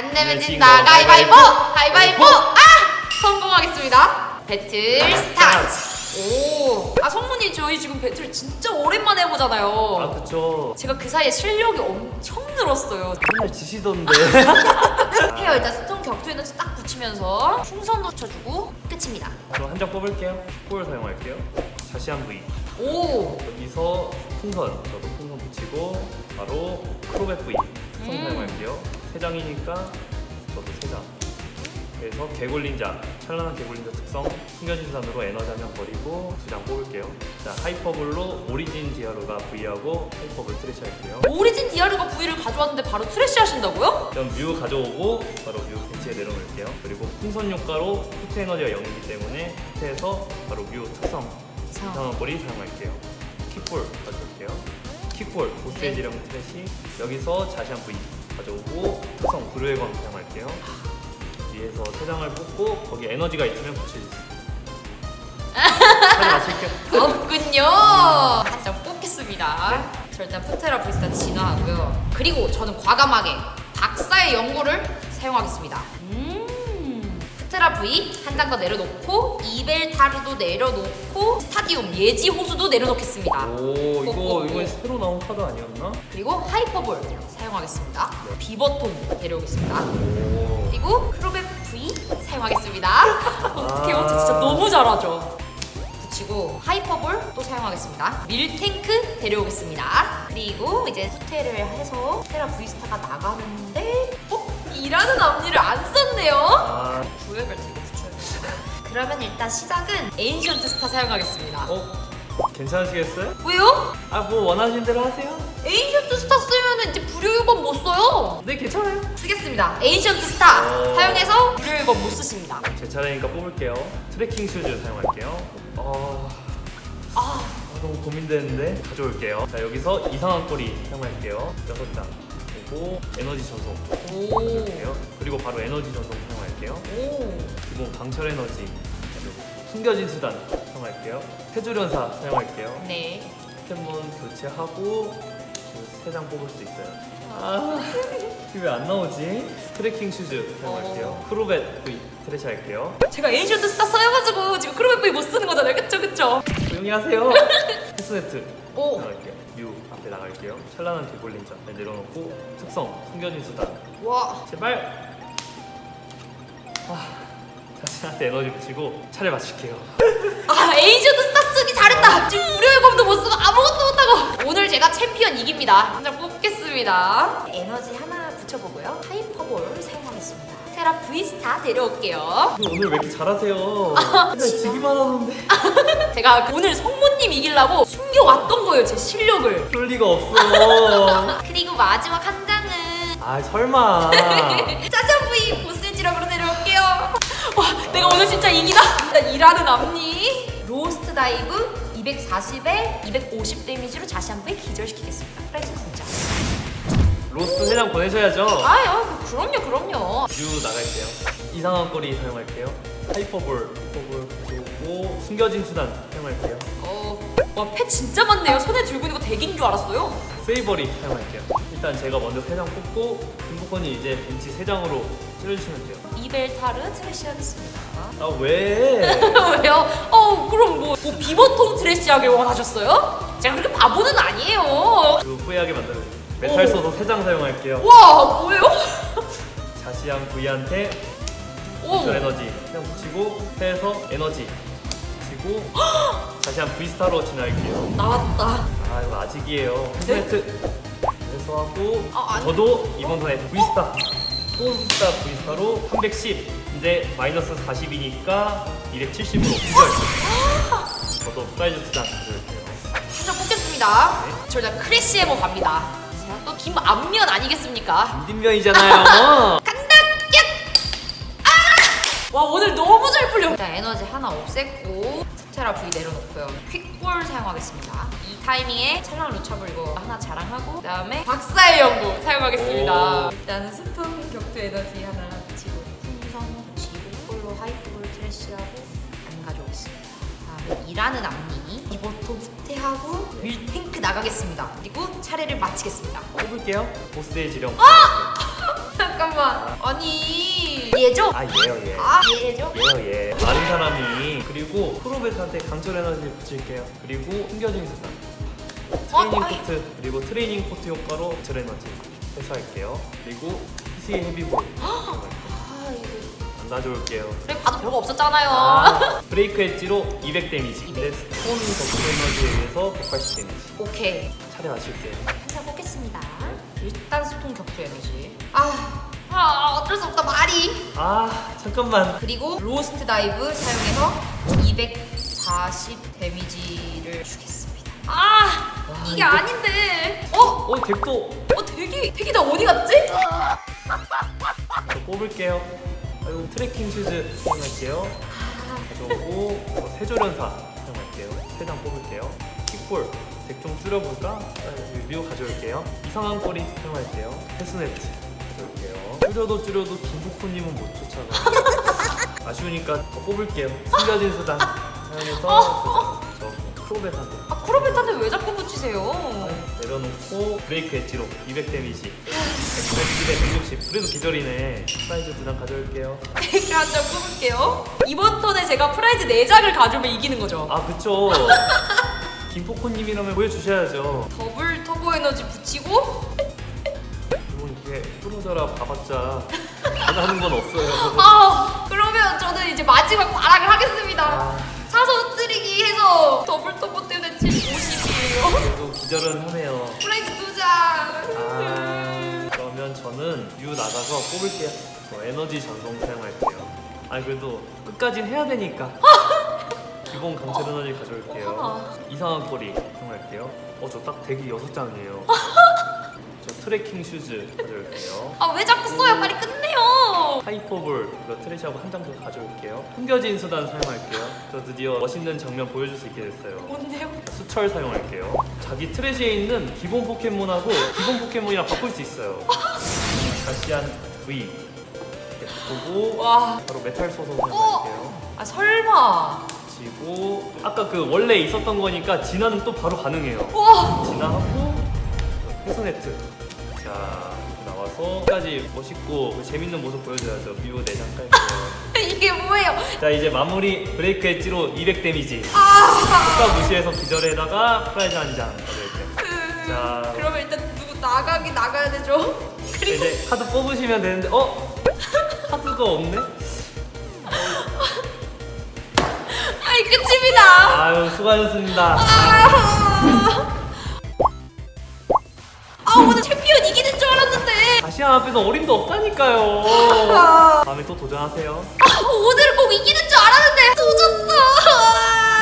안 내면 네, 진다. 가위바위보! 가위바위보! 아! 성공하겠습니다. 배틀 스타트! 오. 아 성문이 저희 지금 배틀 진짜 오랜만에 해보잖아요. 아 그쵸 제가 그 사이에 실력이 엄청 늘었어요. 맨날 지시던데 헤어 일단 스톤 격투 에너지 딱 붙이면서 풍선 놓쳐주고 끝입니다. 그럼 한장 뽑을게요 볼 사용할게요 자시한 부위 오. 여기서 풍선 저도 풍선 붙이고 바로 크로벳 부 음. 사용할게요? 세 장이니까 저도 세 장. 그래서 개굴린자 찬란한 개굴린자 특성 숨겨진산으로 에너지 한 장 버리고 두 장 뽑을게요. 자 하이퍼블로 오리진 디아루가 부위하고 하이퍼블 트래시 할게요. 오리진 디아르가 부위를 가져왔는데 바로 트래시 하신다고요? 그럼 뮤 가져오고 바로 뮤 벤치에 내려놓을게요. 그리고 풍선 효과로 후퇴 에너지가 0이기 때문에 후퇴해서 바로 뮤 특성 이상한 볼이 사용할게요. 킥볼 가져올게요 킥볼 보스의 네. 지령 트래시 여기서 자시 한 부위 가져오고 특성 광 사용할게요 위에서 세 장을 뽑고 거기 에너지가 있으면 마실게요 없군요. 한장 뽑겠습니다. 저 일단 푸테라 브리스타 진화하고요. 그리고 저는 과감하게 박사의 연구를 사용하겠습니다. 음. 스테라 V 한 장 더 내려놓고 이벨 타르도 내려놓고 스타디움 예지 호수도 내려놓겠습니다. 오 이거 이거 오. 새로 나온 카드 아니었나? 그리고 하이퍼볼 사용하겠습니다. 네. 비버톤 데려오겠습니다. 오 그리고 크로벳 V 사용하겠습니다. 어떻게 아. 보면 진짜 너무 잘하죠. 붙이고 하이퍼볼 또 사용하겠습니다. 밀탱크 데려오겠습니다. 그리고 이제 후퇴를 해서 스테라 브이스타가 나가는데 어? 일하는 앞니를 안 썼네요. 그러면 일단 시작은 에인션트 스타 사용하겠습니다. 어? 괜찮으시겠어요? 왜요? 아 뭐 원하시는 대로 하세요 에인션트 스타 쓰면 이제 불효율범 못 써요. 네 괜찮아요 쓰겠습니다. 에인션트 스타 오. 사용해서 불효율법 못 쓰십니다. 제 차례니까 뽑을게요. 트래킹 슈즈 사용할게요. 어... 아 아, 너무 고민되는데 가져올게요. 자 여기서 이상한 꼬리 사용할게요. 여섯 장. 그리고 에너지 전송 오. 가져올게요. 그리고 바로 에너지 전송 사용할게요. 오. 그리고 강철 에너지 숨겨진 수단 사용할게요. 태조련사 사용할게요. 네. 포켓몬 교체하고 세 장 뽑을 수 있어요. 아, 이게 왜 안 나오지? 트래킹 슈즈 사용할게요. 어. 크로벳 V 트래시 할게요. 제가 에이션트 스타 써가지고 지금 크로맨 부위 못 쓰는 거잖아요. 그쵸 그쵸? 조용히 하세요. 패스네트 오. 나갈게요. 뮤 앞에 나갈게요. 찬란한 개굴린자 네, 내려놓고 특성 숨겨진 수단 와. 제발. 아, 자신한테 에너지 붙이고 차례 마칠게요. 아 에이전트 스타 쓰기 잘했다. 지금 불효율범도 못 쓰고 아무것도 못하고. 오늘 제가 챔피언 이깁니다. 한장 뽑겠습니다. 에너지 하나 붙여보고요. 하이퍼볼 사용하겠습니다. 테라 브이스타 데려올게요. 오늘 왜 이렇게 잘하세요? 맨날 지기만 하는데. 제가 오늘 성모님 이기려고 숨겨왔던 거예요 제 실력을. 그럴 리가 없어. 그리고 마지막 한 장은 아 설마. 짜잔 이기다. 일단 일하는 앞니. 로스트 다이브 240에 250 데미지로 다시 한 번 기절시키겠습니다. 프라이스 진짜. 로스트 세장 보내셔야죠. 아유, 그럼요, 그럼요. 뮤 나갈게요. 이상한 꼬리 사용할게요. 하이퍼볼, 하이퍼볼 그리고 숨겨진 수단 사용할게요. 어, 와 패 진짜 많네요. 손에 들고 있는 거 덱인 줄 알았어요. 세이버리 사용할게요. 일단 제가 먼저 세장 뽑고 김복권이 이제 벤치 세 장으로 찔러주시면 돼요. 이벨타르 트래시 하겠습니다. 아 왜? 왜요? 어 그럼 뭐, 뭐 비버통 트래시하길 원하셨어요? 제가 그렇게 바보는 아니에요. 그 후회하게 만들어요. 메탈 써서 세장 사용할게요. 와 뭐예요? 자시한 V한테 오. 저 에너지 그냥 붙이고 해서 에너지 붙이고 자시한 V스타로 진화할게요. 나왔다. 아 이거 아직이에요. 세트 그래서 하고 아. 저도 이번 턴에 V스타 소스타 V스타로 310 이제 마이너스 40이니까 270으로 비교할게요. 저도 프라이즈 투장 가져올게요. 한장 뽑겠습니다. 네. 저 일단 크래시 해머 갑니다. 제가 또 김안면 아니겠습니까? 김딘면이잖아요. 와 오늘 너무 잘 풀려. 일단 에너지 하나 없앴고 스테라 V 내려놓고요. 퀵볼 사용하겠습니다. 이 타이밍에 찰랑 루차블 이거 하나 자랑하고 그다음에 박사의 연구 사용하겠습니다. 오. 일단은 스톤 격투 에너지 하나 붙이고 풍선 붙이고 폴로 하이볼 트래시하고 안 가져오겠습니다. 다음에 일하는 앞니 이버터 후퇴하고 밀탱크 나가겠습니다. 그리고 차례를 마치겠습니다. 뽑을게요. 보스의 지령. 잠깐만. 아 아니 얘죠? 아 얘요 얘. 아 얘죠? 얘요 얘. 다른 사람이 그리고 프로베트한테 강철 에너지를 붙일게요. 그리고 숨겨진. 트레이닝 어? 아이. 코트 그리고 트레이닝 코트 효과로 강철 에너지 회수할게요. 그리고 PC 헤비볼. 아 이거 안 가져올게요. 그래 봐도 별거 없었잖아요. 아, 브레이크 엣지로 200 데미지. 근데 스톤 덕후 에너지에 의해서 180 데미지. 오케이 차려하실게요. 한잔 뽑겠습니다 일단 스톤 격투 에너지 아, 아 어쩔 수 없다 말이 아 잠깐만. 그리고 로스트 다이브 사용해서 240 데미지를 주겠습니다 아 이게 이거- 아닌데 어? 어 덱도 어 대기 대기 나 어디 갔지? 저 뽑을게요. 그리고 트래킹 슈즈 사용할게요. 가져오고 어, 세조련사 사용할게요. 세장 뽑을게요. 킥볼 덱 좀 줄여볼까? 아, 뮤 가져올게요. 이상한 꼬리 사용할게요. 패스네트 가져올게요. 줄여도 줄여도 김복훈님은 못 쫓아가. 아쉬우니까 더 뽑을게요. 숨겨진 수단 사용해서 저 크로벳한테 아 크로베트한테 왜 자꾸 붙이세요? 내려놓고 브레이크 엣지로 200 데미지 110, 160 그래도 기절이네 사이즈 두 장 가져올게요 이렇게 한장 뽑을게요. 이번 턴에 제가 프라이즈 4장을 가져오면 이기는 거죠. 아 그쵸 김포코님이라면 보여주셔야죠 더블 터보 에너지 붙이고 뭐 이게 프로저라 봐봤자 하는 건 없어요. 아 그러면 저는 이제 마지막 발악을 하겠습니다. 아, 사서 뜨리기 해서 더블 터보 때문에 750이에요. 그래도 기절은 하네요. 프라이즈 두 장 아 그러면 저는 유 나가서 뽑을게요. 저 에너지 전송 사용할게요. 아니 그래도 끝까진 해야 되니까. 기본 강철 에너지 가져올게요. 이상한 꼬리 사용할게요. 어 저 딱 대기 6장이에요 저 트래킹 슈즈 가져올게요 아 왜 자꾸 써요 빨리 끝내요 하이퍼볼 이거 트래시하고 한장더 가져올게요 숨겨진 수단 사용할게요 저 드디어 멋있는 장면 보여줄 수 있게 됐어요 뭔데요? 수철 사용할게요. 자기 트레시에 있는 기본 포켓몬하고 기본 포켓몬이랑 바꿀 수 있어요. 가시안 V 이렇게 바꾸고 와, 바로 메탈 소소 사용할게요. 아 설마. 그리고 아까 그 원래 있었던 거니까 진화는 또 바로 가능해요. 와, 진화하고 페 소네트. 자 나와서 끝까지 멋있고 그 재밌는 모습 보여줘야죠. 뮤 4장 깔게요. 이게 뭐예요 자 이제 마무리 브레이크 엣지로 200 데미지. 아 효과 무시해서 기절에다가 프라이즈 한장 가져올게요. 자 그러면 일단 누구 나가기 나가야 되죠 그리고 이제 카드 뽑으시면 되는데 어? 카드가 없네? 아이 끝입니다 아유 수고하셨습니다 아 저번에 챔피언 이기는 줄 알았는데 아시아 앞에서 어림도 없다니까요. 아. 다음에 또 도전하세요. 아, 오늘은 꼭 이기는 줄 알았는데 도졌어.